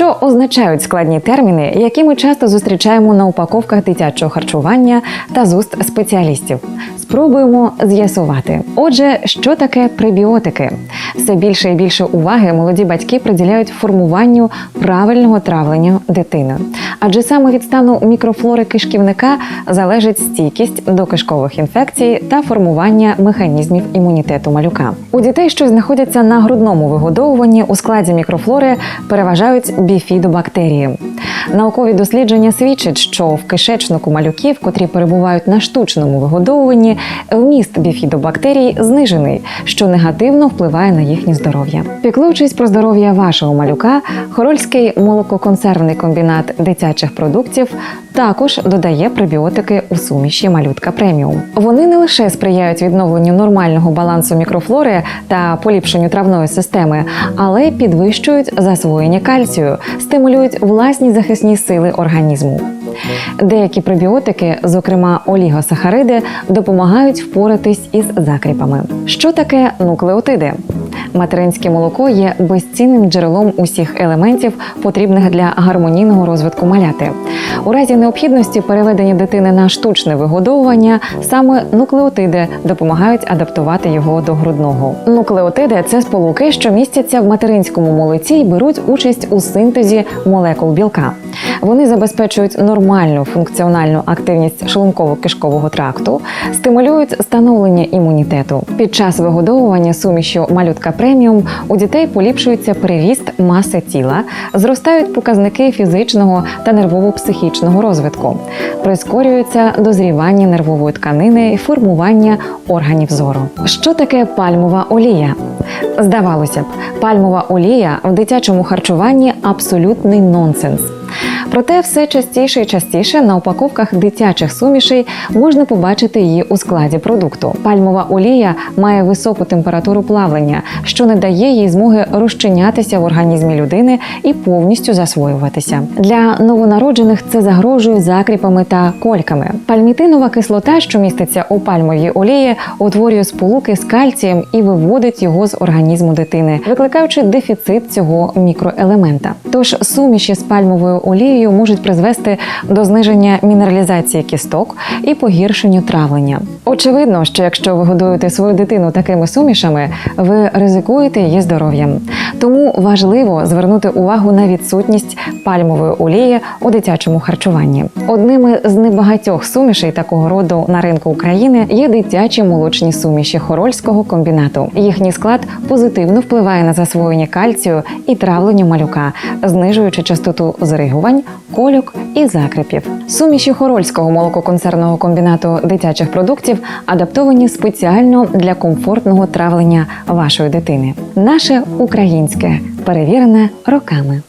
Що означають складні терміни, які ми часто зустрічаємо на упаковках дитячого харчування та з уст спеціалістів? Спробуємо з'ясувати. Отже, що таке пребіотики? Все більше і більше уваги молоді батьки приділяють формуванню правильного травлення дитини. Адже саме від стану мікрофлори кишківника залежить стійкість до кишкових інфекцій та формування механізмів імунітету малюка. У дітей, що знаходяться на грудному вигодовуванні, у складі мікрофлори переважають біфідобактерії. Наукові дослідження свідчать, що в кишечнику малюків, котрі перебувають на штучному вигодовуванні, вміст біфідобактерій знижений, що негативно впливає на їхнє здоров'я. Піклуючись про здоров'я вашого малюка, Хорольський молококонсервний комбінат дитячих продуктів також додає пребіотики у суміші малютка преміум. Вони не лише сприяють відновленню нормального балансу мікрофлори та поліпшенню травної системи, але підвищують засвоєння кальцію, стимулюють власні захисні сили організму. Деякі пробіотики, зокрема олігосахариди, допомагають впоратись із закріпами. Що таке нуклеотиди? Материнське молоко є безцінним джерелом усіх елементів, потрібних для гармонійного розвитку маляти. У разі необхідності переведення дитини на штучне вигодовування саме нуклеотиди допомагають адаптувати його до грудного. Нуклеотиди це сполуки, що містяться в материнському молоці і беруть участь у синтезі молекул білка. Вони забезпечують нормальну функціональну активність шлунково-кишкового тракту, стимулюють становлення імунітету. Під час вигодовування сумішю малютка преміум у дітей поліпшується приріст маси тіла, зростають показники фізичного та нервово-психічного розвитку, прискорюється дозрівання нервової тканини і формування органів зору. Що таке пальмова олія? Здавалося б, пальмова олія в дитячому харчуванні абсолютний нонсенс. Проте все частіше і частіше на упаковках дитячих сумішей можна побачити її у складі продукту. Пальмова олія має високу температуру плавлення, що не дає їй змоги розчинятися в організмі людини і повністю засвоюватися. Для новонароджених це загрожує закріпами та кольками. Пальмітинова кислота, що міститься у пальмовій олії, утворює сполуки з кальцієм і виводить його з організму дитини, викликаючи дефіцит цього мікроелемента. Тож суміші з пальмовою олією можуть призвести до зниження мінералізації кісток і погіршенню травлення. Очевидно, що якщо ви годуєте свою дитину такими сумішами, ви ризикуєте її здоров'ям. Тому важливо звернути увагу на відсутність пальмової олії у дитячому харчуванні. Одними з небагатьох сумішей такого роду на ринку України є дитячі молочні суміші хорольського комбінату. Їхній склад позитивно впливає на засвоєння кальцію і травлення малюка, знижуючи частоту зригувань, кольок і закріпів. Суміші хорольського молококонцерного комбінату дитячих продуктів адаптовані спеціально для комфортного травлення вашої дитини. Наше українське перевірене роками.